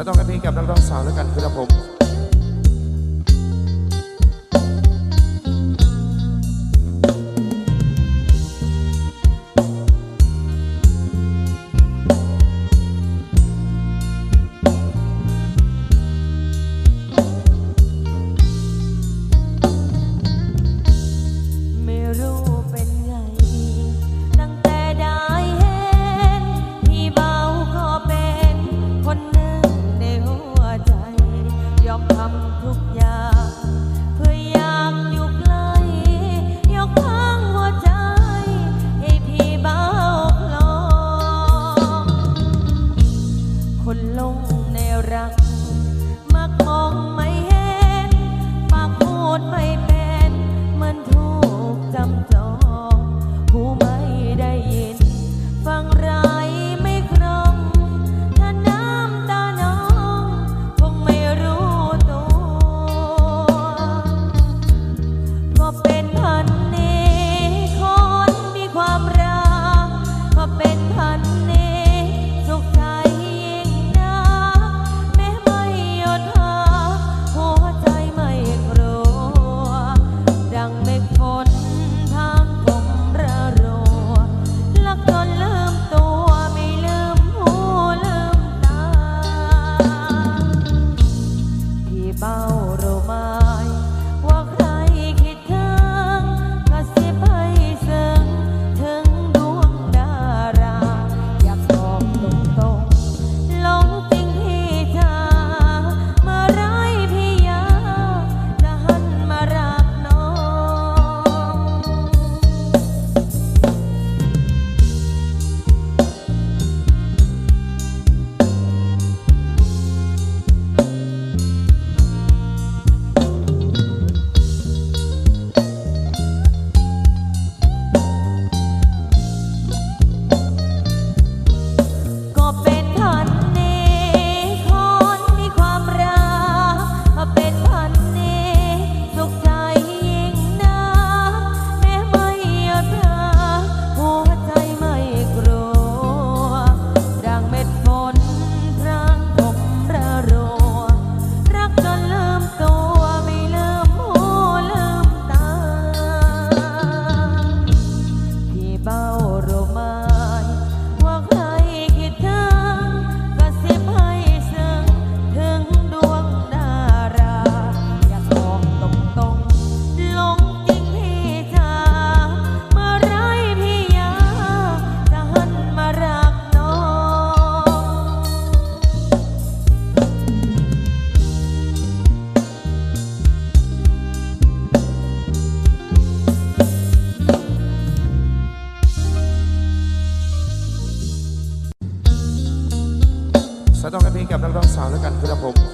สนองกันพี่กับน้องสาวแล้วกันคือผม อทำทุกอย่าง ขอต้องกันพี่กับน้องสาวแล้วกันครับผม